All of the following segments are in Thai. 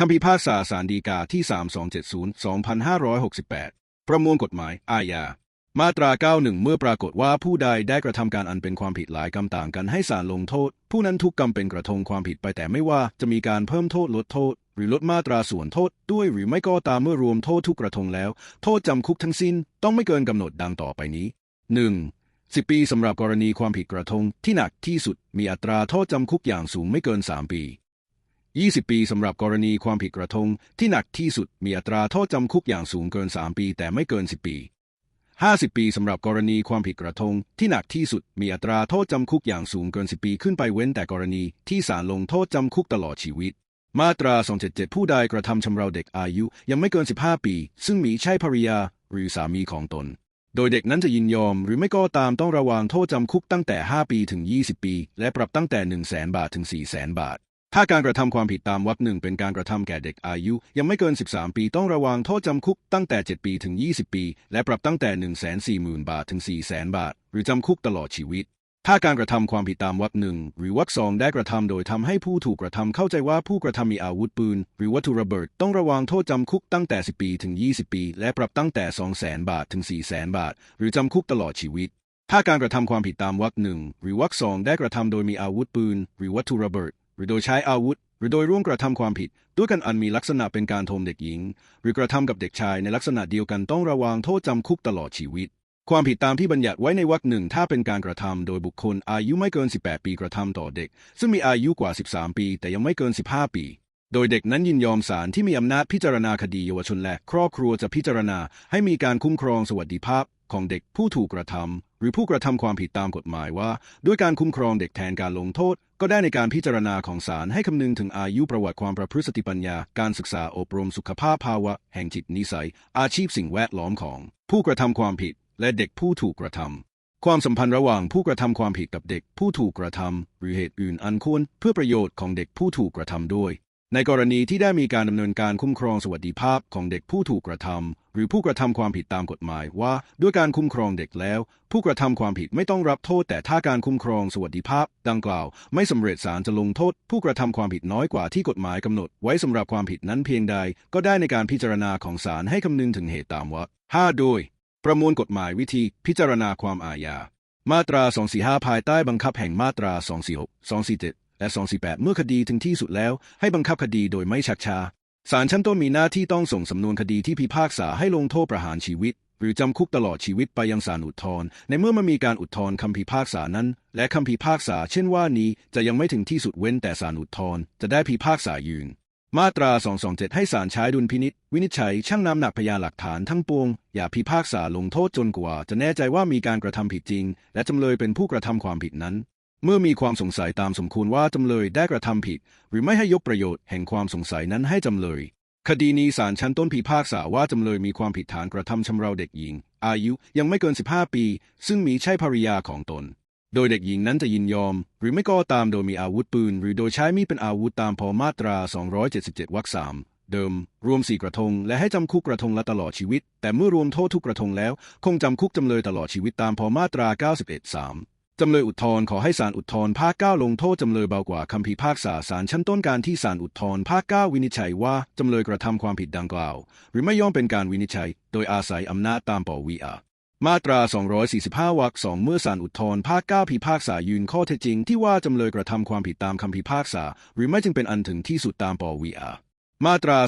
คำพิพากษาสารดีกาที่ 3270 2568 ประมวลกฎหมาย อาญา มาตรา 91 เมื่อปรากฏว่าผู้ใดได้กระทำการอันเป็นความผิดหลายกรรมต่างกันให้ศาลลงโทษ ผู้นั้นทุกกรรมเป็นกระทงความผิดไปแต่ไม่ว่าจะมีการเพิ่มโทษลดโทษ หรือลดมาตราส่วนโทษ ด้วยหรือไม่ก็ตามเมื่อรวมโทษทุกกระทงแล้ว โทษจำคุกทั้งสิ้นต้องไม่เกินกำหนดดังต่อไปนี้ 1. 10ปีสำหรับกรณีความผิดกระทงที่หนักที่สุดมีอัตราโทษจำคุกอย่างสูงไม่เกิน 3 ปี 20 ปีสำหรับกรณีความผิดกระทงที่หนักที่สุดมีอัตราโทษจำคุกอย่างสูงเกิน 3 ปีแต่ไม่เกิน 10 ปี 50 ปีสำหรับกรณีความผิดกระทงที่หนักที่สุดมีอัตราโทษจำคุกอย่างสูงเกิน 10 ปีขึ้นไปเว้นแต่กรณีที่ศาลลงโทษจำคุกตลอดชีวิต มาตรา 277 ผู้ใดกระทำชำเราเด็กอายุยังไม่เกิน 15 ปี ซึ่งมีใช่ภริยาหรือสามีของตน โดยเด็กนั้นจะยินยอมหรือไม่ก็ตามต้องระวางโทษจำคุกตั้งแต่ 5 ปีถึง 20 ปี และปรับตั้งแต่ 1 0 0 0 0แบาทถึง 4 0 0 0 0 0 บาท ถ้าการกระทำความผิดตามวรรคหนึ่งเป็นการกระทำแก่เด็กอายุ ยังไม่เกิน 13 ปีต้องระวางโทษจำคุกตั้งแต่ 7 ปีถึง 20 ปี และปรับตั้งแต่ 1 4 0 0 0 0 บาทถึง 4 0 0 0 0 บาท หรือจำคุกตลอดชีวิต ถ้าการกระทำความผิดตามวรรคหนึ่งหรือวรรคสองได้กระทำโดยทำให้ผู้ถูกกระทำเข้าใจว่าผู้กระทำมีอาวุธปืน หรือวัตถุระเบิด ต้องระวางโทษจำคุกตั้งแต่ 10 ปีถึง 20 ปี และปรับตั้งแต่ 2 0 0 0 0 0 บาทถึง4 0 0 0 0 0 บาท หรือจำคุกตลอดชีวิตถ้าการกระทำความผิดตามวรรคหนึ่งหรือวรรคสองได้กระทำโดยมีอาวุธปืน หรือวัตถุระเบิด หรือโดยใช้อาวุธ หรือโดยร่วมกระทำความผิด ด้วยกันอันมีลักษณะเป็นการโทมเด็กหญิง หรือกระทำกับเด็กชายในลักษณะเดียวกันต้องระวางโทษจำคุกตลอดชีวิต ความผิดตามที่บัญญัติไว้ในวรรคหนึ่งถ้าเป็นการกระทำโดยบุคคลอายุไม่เกิน 18 ปีกระทำต่อเด็ก ซึ่งมีอายุกว่า 13 ปี แต่ยังไม่เกิน 15 ปี โดยเด็กนั้นยินยอมศาลที่มีอำนาจพิจารณาคดีเยาวชนและครอบครัวจะพิจารณา ให้มีการคุ้มครองสวัสดิภาพของเด็กผู้ถูกกระทำหรือผู้กระทำความผิดตามกฎหมายว่า ด้วยการคุ้มครองเด็กแทนการลงโทษ ก็ได้ในการพิจารณาของศาลให้คำนึงถึงอายุประวัติความประพฤติสติปัญญา การศึกษาอบรมสุขภาพภาวะ แห่งจิตนิสัย อาชีพสิ่งแวดล้อมของ ผู้กระทำความผิด และเด็กผู้ถูกกระทำความสัมพันธ์ระหว่างผู้กระทำความผิดกับเด็กผู้ถูกกระทำหรือเหตุอื่นอันควรเพื่อประโยชน์ของเด็กผู้ถูกกระทำด้วย ในกรณีที่ได้มีการดำเนินการคุ้มครองสวัสดิภาพของเด็กผู้ถูกกระทำหรือผู้กระทำความผิดตามกฎหมายว่า ด้วยการคุ้มครองเด็กแล้ว ผู้กระทำความผิดไม่ต้องรับโทษ แต่ถ้าการคุ้มครองสวัสดิภาพ ดังกล่าว ไม่สำเร็จศาลจะลงโทษ ผู้กระทำความผิดน้อยกว่าที่กฎหมายกำหนด ไว้สำหรับความผิดนั้นเพียงใด ก็ได้ในการพิจารณาของศาลให้คำนึงถึงเหตุตามวรรค5โดย ประมวลกฎหมายวิธีพิจารณาความอาญามาตรา 245 ภายใต้บังคับแห่งมาตรา 246 247 และ248 เมื่อคดีถึงที่สุดแล้ว ให้บังคับคดีโดยไม่ชักช้าศาลชั้นต้นมีหน้าที่ต้องส่งสำนวนคดีที่พิพากษาให้ลงโทษประหารชีวิต หรือจำคุกตลอดชีวิตไปยังศาลอุทธรณ์ในเมื่อมันมีการอุทธรณ์คำพิพากษานั้น และคำพิพากษาเช่นว่านี้จะยังไม่ถึงที่สุดเว้นแต่ศาลอุทธรณ์จะได้พิพากษายืนมาตรา 227 ให้ศาลใช้ดุลพินิษวินิจฉัยชั่งน้ำหนักพยานหลักฐานทั้งปวง อย่าพิพากษาลงโทษจนกว่า จะแน่ใจว่ามีการกระทำผิดจริง และจำเลยเป็นผู้กระทำความผิดนั้น เมื่อมีความสงสัยตามสมควรว่าจำเลยได้กระทำผิด หรือไม่ให้ยกประโยชน์แห่งความสงสัยนั้นให้จำเลย คดีนี้ศาลชั้นต้นพิพากษาว่าจำเลยมีความผิดฐานกระทำชำเราเด็กหญิง อายุยังไม่เกิน 15 ปี ซึ่งมีใช่ภริยาของตน โดยเด็กหญิงนั้นจะยินยอม หรือไม่ก็ตามโดยมีอาวุธปืน หรือโดยใช้มีดเป็นอาวุธตามพอมาตรา 277 วรรคสามเดิม รวมสี่กระทง และให้จำคุกกระทงละตลอดชีวิต แต่เมื่อรวมโทษทุกกระทงแล้ว คงจำคุกจำเลยตลอดชีวิตตามพอมาตรา 91 3 จำเลยอุทธรณ์ขอให้ศาลอุทธรณ์ภาค 9 ลงโทษจำเลยเบากว่าคำพิพากษาศาลชั้นต้นการที่ศาลอุทธรณ์ภาค 9 วินิจฉัยว่า จำเลยกระทำความผิดดังกล่าว หรือไม่ย่อมเป็นการวินิจฉัย โดยอาศัยอำนาจตามปวีอามาตรา 245 วรรคสองเมื่อศาลอุทธรณ์ภาค 9 พิพากษายืนข้อเท็จจริงที่ว่าจำเลยกระทำความผิดตามคำพิพากษา หรือไม่จึงเป็นอันถึงที่สุดตามปวีอามาตรา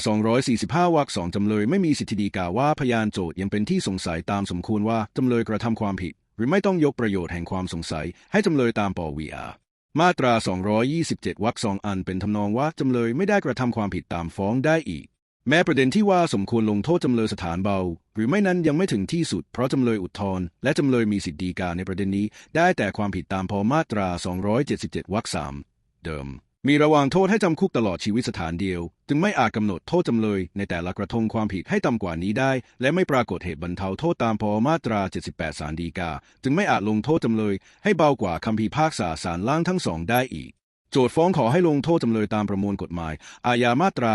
245 วรรคสองจำเลยไม่มีสิทธิดีกาว่าพยานโจทย์ยังเป็นที่สงสัยตามสมควรว่าจำเลยกระทำความผิด หรือไม่ต้องยกประโยชน์แห่งความสงสัย ให้จำเลยตามปวีอามาตรา 227 วรรคสองอันเป็นทำนองว่าจำเลยไม่ได้กระทำความผิดตามฟ้องได้อีก แม้ประเด็นที่ว่าสมควรลงโทษจำเลยสถานเบา หรือไม่นั้นยังไม่ถึงที่สุด เพราะจำเลยอุทธรณ์และจำเลยมีสิทธิดีกาในประเด็นนี้ ได้แต่ความผิดตามพอมาตรา 277 วรรคสามเดิม มีระวางโทษให้จำคุกตลอดชีวิตสถานเดียว จึงไม่อาจกำหนดโทษจำเลยในแต่ละกระทงความผิดให้ต่ำกว่านี้ได้ และไม่ปรากฏเหตุบรรเทาโทษตามพอมาตรา 78 สารดีกา จึงไม่อาจลงโทษจำเลยให้เบากว่าคำพิพากษาศาลล่างทั้งสองได้อีก โจทก์ฟ้องขอให้ลงโทษจำเลยตามประมวลกฎหมาย อาญามาตรา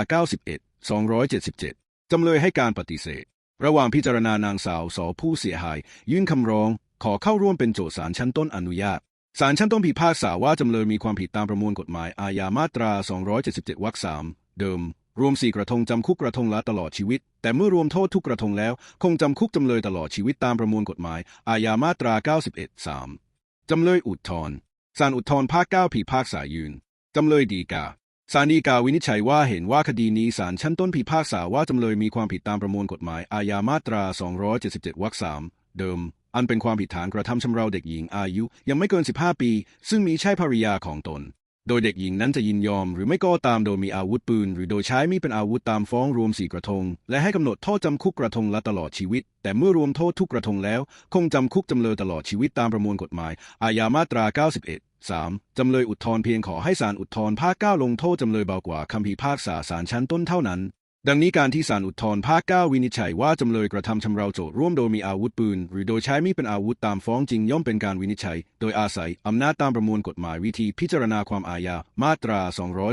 91 277 จำเลยให้การปฏิเสธ ระหว่างพิจารณานางสาวสผู้เสียหาย ยื่นคำร้อง ขอเข้าร่วมเป็นโจทก์ศาลชั้นต้นอนุญาต ศาลชั้นต้นพิพากษาว่าจำเลยมีความผิดตามประมวลกฎหมายอาญามาตรา 277 วรรคสามเดิม รวมสี่กระทงจำคุกกระทงละตลอดชีวิต แต่เมื่อรวมโทษทุกกระทงแล้ว คงจำคุกจำเลยตลอดชีวิตตามประมวลกฎหมาย อาญามาตรา 91 3 จำเลยอุทธรณ์ศาลอุทธรณ์ภาค 9 พิพากษายืน จำเลยดีกาศาลฎีกาวินิจฉัยว่าเห็นว่าคดีนี้ศาลชั้นต้นพิพากษาว่าจำเลยมีความผิดตามประมวลกฎหมายอาญามาตรา 277 วรรคสามเดิม อันเป็นความผิดฐานกระทำชำเราเด็กหญิงอายุยังไม่เกิน 15 ปี ซึ่งมีใช่ภริยาของตน โดยเด็กหญิงนั้นจะยินยอมหรือไม่ก็ตามโดยมีอาวุธปืน หรือโดยใช้มีดเป็นอาวุธตามฟ้องรวมสี่กระทง และให้กำหนดโทษจำคุกกระทงละตลอดชีวิต แต่เมื่อรวมโทษทุกกระทงแล้ว คงจำคุกจำเลยตลอดชีวิตตามประมวลกฎหมาย อาญามาตรา 91 3. จำเลยอุทธรณ์เพียงขอให้ศาลอุทธรณ์ภาค9ลงโทษจำเลยเบากว่าคำพิพากษาศาลชั้นต้นเท่านั้น ดังนี้การที่ศาลอุทธร์ภาค9วินิจฉัยว่าจำเลยกระทำชำเราโจทร่วมโดยมีอาวุธปืน หรือโดยใช้มีดเป็นอาวุธตามฟ้องจริงย่อมเป็นการวินิจฉัย โดยอาศัยอำนาจตามประมวลกฎหมายวิธีพิจารณาความอาญามาตรา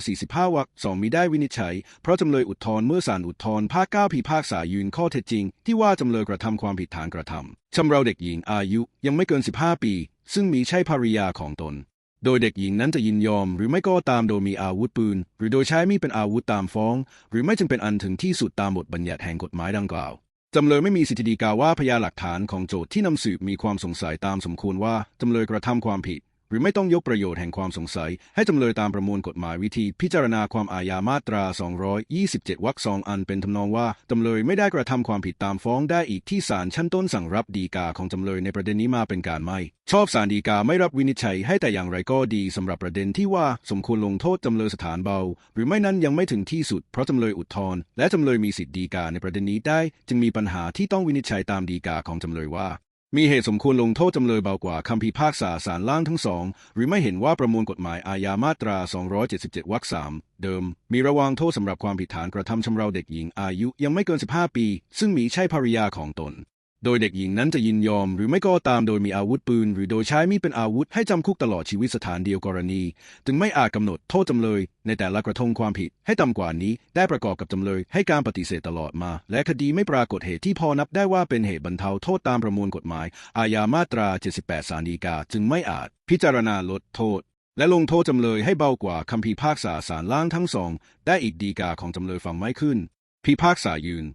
245 วรรคสองมิได้วินิจฉัย เพราะจำเลยอุทธร์เมื่อศาลอุทธร์ภาค9พิพากษายืนข้อเท็จจริง ที่ว่าจำเลยกระทำความผิดฐานกระทำชำเราเด็กหญิงอายุยังไม่เกิน 15 ปี ซึ่งมีใช่ภริยาของตน โดยเด็กหญิงนั้นจะยินยอม หรือไม่ก็ตามโดยมีอาวุธปืน หรือโดยใช้มีดเป็นอาวุธตามฟ้อง หรือไม่จึงเป็นอันถึงที่สุดตามบทบัญญัติแห่งกฎหมายดังกล่าวจำเลยไม่มีสิทธิดีกาว่าพยานหลักฐานของโจทย์ที่นำสืบมีความสงสัยตามสมควรว่าจำเลยกระทำความผิด หรือไม่ต้องยกประโยชน์แห่งความสงสัย ให้จำเลยตามประมวลกฎหมายวิธี พิจารณาความอาญามาตรา 227 วรรคสองอันเป็นทำนองว่า จำเลยไม่ได้กระทำความผิดตามฟ้องได้อีกที่ศาลชั้นต้นสั่งรับดีกาของจำเลยในประเด็นนี้มาเป็นการไม่ ชอบศาลฎีกาไม่รับวินิจฉัยให้แต่อย่างไรก็ดีสำหรับประเด็นที่ว่าสมควรลงโทษจำเลยสถานเบา หรือไม่นั้นยังไม่ถึงที่สุดเพราะจำเลยอุทธรณ์และจำเลยมีสิทธิดีกาในประเด็นนี้ได้ จึงมีปัญหาที่ต้องวินิจฉัยตามดีกาของจำเลยว่า มีเหตุสมควรลงโทษจำเลยเบากว่าคำพิพากษาศาลล่างทั้งสอง หรือไม่เห็นว่าประมวลกฎหมายอาญามาตรา 277 วรรคสามเดิม มีระวางโทษสำหรับความผิดฐานกระทำชำเราเด็กหญิงอายุยังไม่เกิน 15 ปี ซึ่งมีใช่ภริยาของตน โดยเด็กหญิงนั้นจะยินยอมหรือไม่ก็ตามโดยมีอาวุธปืน หรือโดยใช้มีดเป็นอาวุธให้จำคุกตลอดชีวิตสถานเดียวกรณี จึงไม่อาจกำหนดโทษจำเลย ในแต่ละกระทงความผิดให้ต่ำกว่านี้ ได้ประกอบกับจำเลยให้การปฏิเสธตลอดมา และคดีไม่ปรากฏเหตุที่พอนับได้ว่าเป็นเหตุบรรเทาโทษตามประมวลกฎหมาย อาญามาตรา 78 สารดีกา จึงไม่อาจ พิจารณาลดโทษและลงโทษจำเลยให้เบากว่าคำพิพากษาศาลล่างทั้งสอง ได้อีกดีกาของจำเลยฟังไม่ขึ้น พิพากษายืน